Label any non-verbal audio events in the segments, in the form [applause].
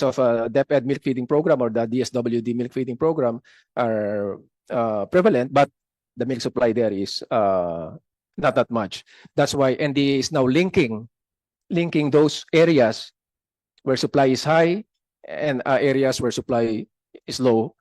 of uh, DepEd milk feeding program or the DSWD milk feeding program are uh, prevalent, but the milk supply there is uh, not that much. That's why NDA is now linking linking those areas where supply is high and uh, areas where supply is low,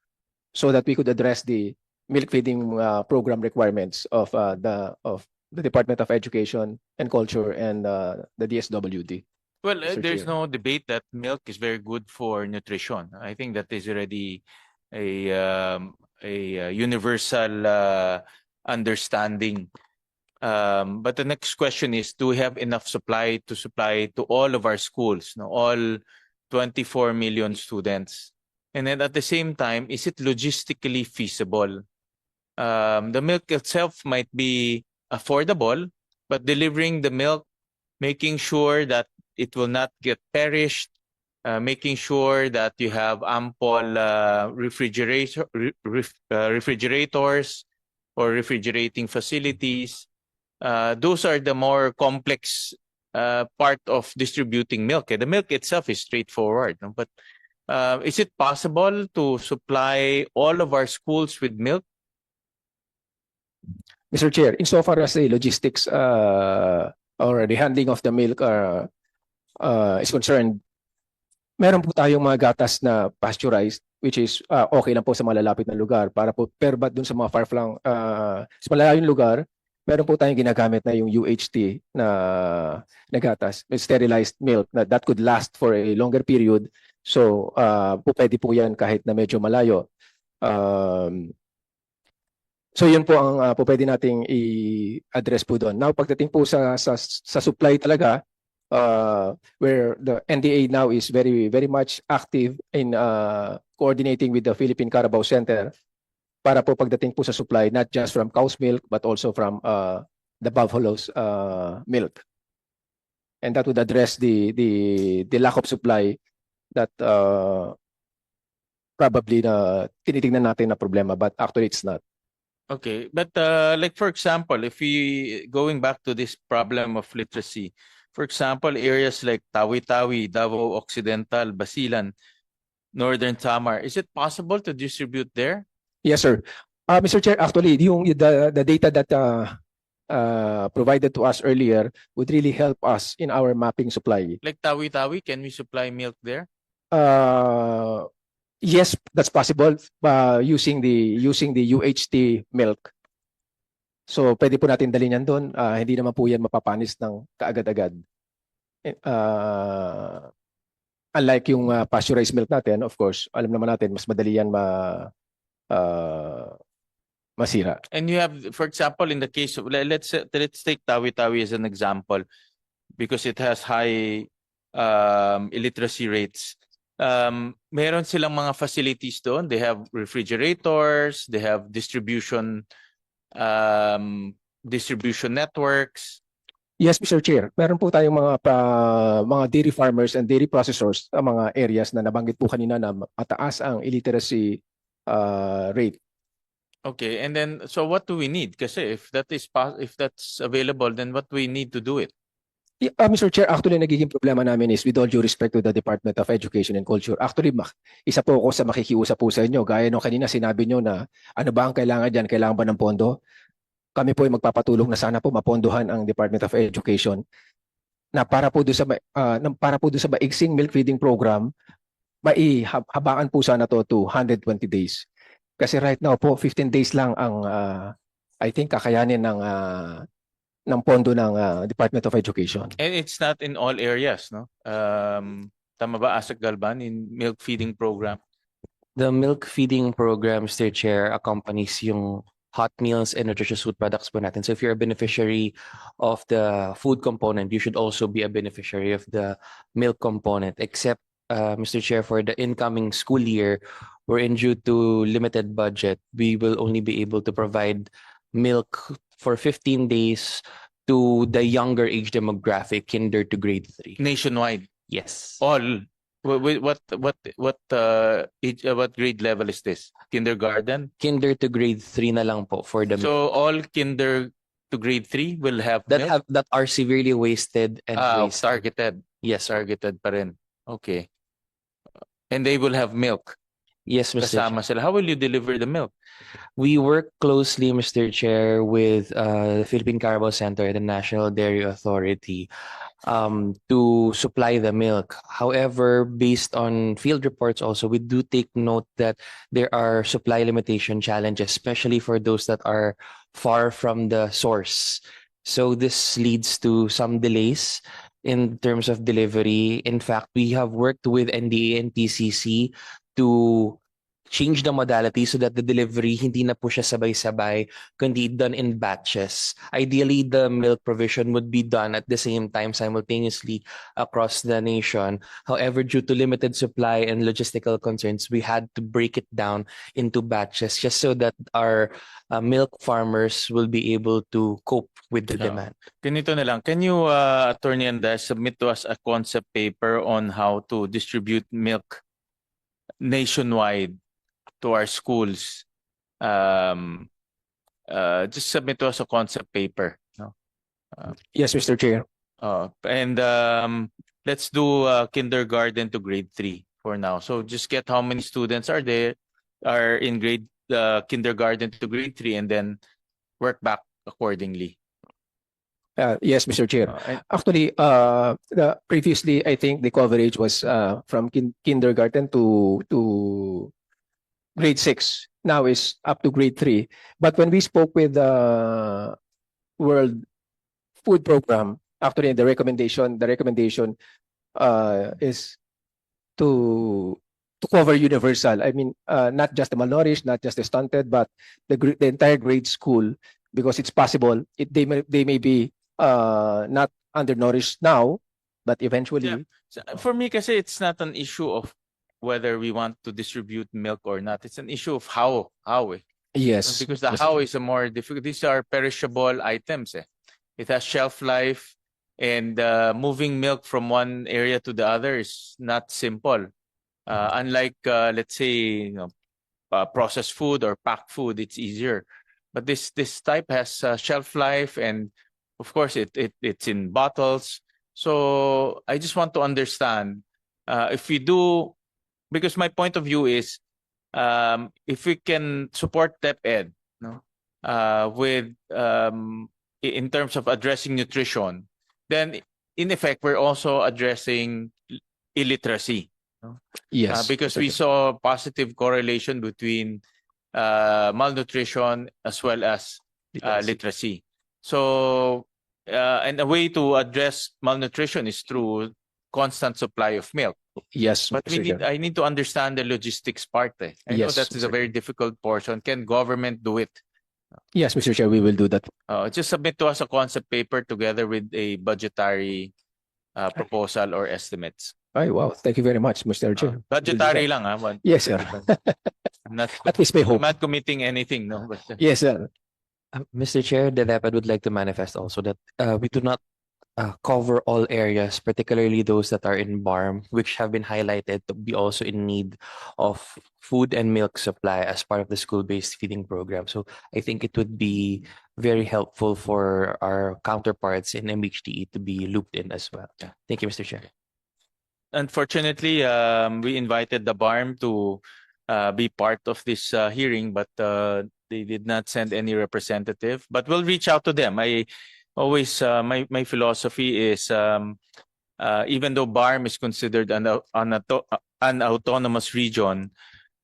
so that we could address the milk feeding uh, program requirements of uh, the of the Department of Education and Culture and uh, the DSWD. Well, uh, Mr. there's Chair. no debate that milk is very good for nutrition. I think that is already a um, a uh, universal uh, understanding. Um, but the next question is, do we have enough supply to supply to all of our schools, no, all 24 million students? And then at the same time, is it logistically feasible? Um, the milk itself might be affordable, but delivering the milk, making sure that it will not get perished, uh, making sure that you have ample uh, refrigerator, re- uh, refrigerators or refrigerating facilities. Uh, those are the more complex uh, part of distributing milk. The milk itself is straightforward, no? but is it possible to supply all of our schools with milk? Mr. Chair, insofar as the logistics uh, or the handling of the milk uh, uh, is concerned, meron po tayong mga gatas na pasteurized which is uh, okay lang po sa malalapit na lugar para po pero but dun sa mga far-flung uh, sa malayong lugar, meron po tayong ginagamit na yung UHT na, na gatas, sterilized milk na that could last for a longer period. So, uh, po pwede po yan kahit na medyo malayo. Um, So yun po ang uh, po pwede nating i-address po doon. Now pagdating po sa sa sa supply talaga uh, where the NDA now is very very much active in uh, coordinating with the Philippine Carabao Center para po pagdating po sa supply not just from cow's milk but also from uh, the buffalo's uh, milk. And that would address the the the lack of supply that uh, probably na tinitingnan natin na problema but actually it's not. Okay, but uh, like for example, if we going back to this problem of literacy, for example, areas like Tawi-Tawi, Davao Occidental, Basilan, Northern Samar, is it possible to distribute there? Yes, sir. Uh, Mr. Chair, actually, yung the, the data that uh, uh, provided to us earlier would really help us in our mapping supply. Like Tawi-Tawi, can we supply milk there? Uh, yes, that's possible uh, using the using the UHT milk. So pwede po natin dalhin yan doon. Uh, hindi naman po yan mapapanis ng kaagad-agad. Uh, unlike yung uh, pasteurized milk natin, of course, alam naman natin mas madali yan ma uh, masira. And you have, for example, in the case of le- let's let's take Tawi-Tawi as an example, because it has high um, illiteracy rates. Um, meron silang mga facilities doon. They have refrigerators. They have distribution um, distribution networks. Yes, Mr. Chair. Meron po tayong mga pa- mga dairy farmers and dairy processors sa mga areas na nabanggit po kanina na mataas ang illiteracy uh, rate. Okay, and then so what do we need? Kasi if that is if that's available, then what we need to do it? Uh, Mr. Chair, actually nagiging problema namin is with all due respect to the Department of Education and Culture. Actually, mak- isa po ako sa makikiusap po sa inyo. Gaya nung kanina sinabi nyo na ano ba ang kailangan dyan? Kailangan ba ng pondo? Kami po ay magpapatulong na sana po mapondohan ang Department of Education na para po doon sa na para po doon sa maigsing milk feeding program maihabaan po sana to to 120 days. Kasi right now po 15 days lang ang ah, I think kakayanin ng ah, ng pondo ng ah, Department of Education. And it's not in all areas, no? Um, tama ba, Asik Galban, in milk feeding program? The milk feeding program, Mr. Chair, accompanies yung hot meals and nutritious food products po natin. So if you're a beneficiary of the food component, you should also be a beneficiary of the milk component. Except, uh, Mr. Chair, for the incoming school year, wherein due to limited budget, we will only be able to provide milk for 15 days to the younger age demographic, kinder to grade three. Nationwide, Yes. all. What what what what uh, age, uh, what grade level is this? Kindergarten. Kinder to grade three na lang po for the So all kinder to grade three will have that milk? have that are severely wasted and Ah, wasted. targeted. Yes. Targeted pa rin. Okay. And they will have milk. Yes, Mr. Kasama sila. How will you deliver the milk? We work closely, Mr. Chair, with uh, the Philippine Carbo Center, and the National Dairy Authority, um, to supply the milk. However, based on field reports also, we do take note that there are supply limitation challenges, especially for those that are far from the source. So this leads to some delays in terms of delivery. In fact, we have worked with NDA and TCC to change the modality so that the delivery hindi na po siya sabay-sabay kundi done in batches. Ideally, the milk provision would be done at the same time simultaneously across the nation. However, due to limited supply and logistical concerns, we had to break it down into batches just so that our uh, milk farmers will be able to cope with the Yeah. demand. Ganito na lang. Can you, uh, Attorney Andes, submit to us a concept paper on how to distribute milk nationwide to our schools? Um, uh, just submit to us a concept paper. No? Yes, Mr. Chair. Uh, and um, let's do uh, kindergarten to grade three for now. So just get how many students are there, are in grade uh, kindergarten to grade three, and then work back accordingly. Uh, yes, Mr. Chair. Uh, Actually, uh, the previously, I think the coverage was uh, from kin- kindergarten to to grade six. Now is up to grade three. But when we spoke with the World Food Program, actually the recommendation, the recommendation uh, is to to cover universal. I mean, uh, not just the malnourished, not just the stunted, but the the entire grade school, because it's possible it they may they may be uh not undernourished now, but eventually. Yeah. So, uh, For me, kasi it's not an issue of whether we want to distribute milk or not. It's an issue of how, how eh. Yes. Because the how is a more difficult. These are perishable items. Eh. It has shelf life, and uh, moving milk from one area to the other is not simple. Uh, unlike, uh, let's say, you know, uh, processed food or packed food, it's easier. But this this type has uh, shelf life, and of course, it it it's in bottles. So I just want to understand uh, if we do, because my point of view is um, if we can support DepEd, no, uh, with um, in terms of addressing nutrition, then in effect we're also addressing illiteracy Yes. uh, because Mr. we saw positive correlation between uh, malnutrition as well as uh, literacy. So, uh, and a way to address malnutrition is through constant supply of milk. Yes. But we need. I need to understand the logistics part. Eh. I know Yes, that is a very difficult portion. Can government do it? Yes, Mr. Chair, we will do that. Uh, just submit to us a concept paper together with a budgetary uh, proposal or estimates. Ay, wow. Thank you very much, Mr. Uh, Chair. budgetary lang, ah. one- Yes, sir. I'm [laughs] not, At least may I'm hope. not committing anything, no. But, uh, Yes, sir. Uh, Mr. Chair, the DepEd would like to manifest also that uh, we do not uh, cover all areas, particularly those that are in BARM, which have been highlighted to be also in need of food and milk supply as part of the school-based feeding program. So I think it would be very helpful for our counterparts in MHTE to be looped in as well. Yeah. Thank you, Mr. Chair. Unfortunately, um, we invited the BARM to uh, be part of this uh, hearing, but uh, they did not send any representative. But we'll reach out to them. I always uh, my my philosophy is um, uh, even though BARM is considered an an, auto- an autonomous region,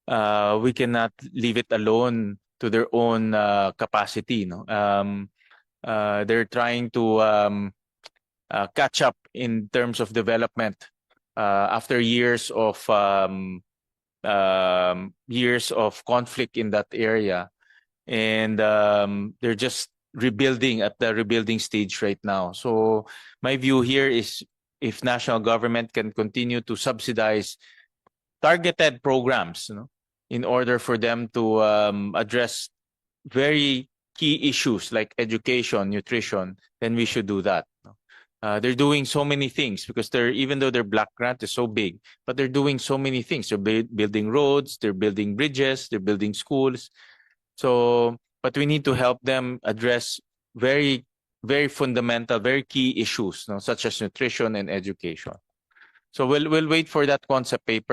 uh, we cannot leave it alone to their own uh, capacity. No, um, uh, they're trying to um, uh, catch up in terms of development uh, after years of um, um, years of conflict in that area, and um, they're just rebuilding at the rebuilding stage right now. So my view here is if national government can continue to subsidize targeted programs, you know, in order for them to um, address very key issues like education, nutrition, then we should do that. Uh, they're doing so many things because they're even though their black grant is so big, but they're doing so many things. They're bui- building roads, they're building bridges, they're building schools. So, but we need to help them address very, very fundamental, very key issues, no, such as nutrition and education. So we'll we'll wait for that concept paper.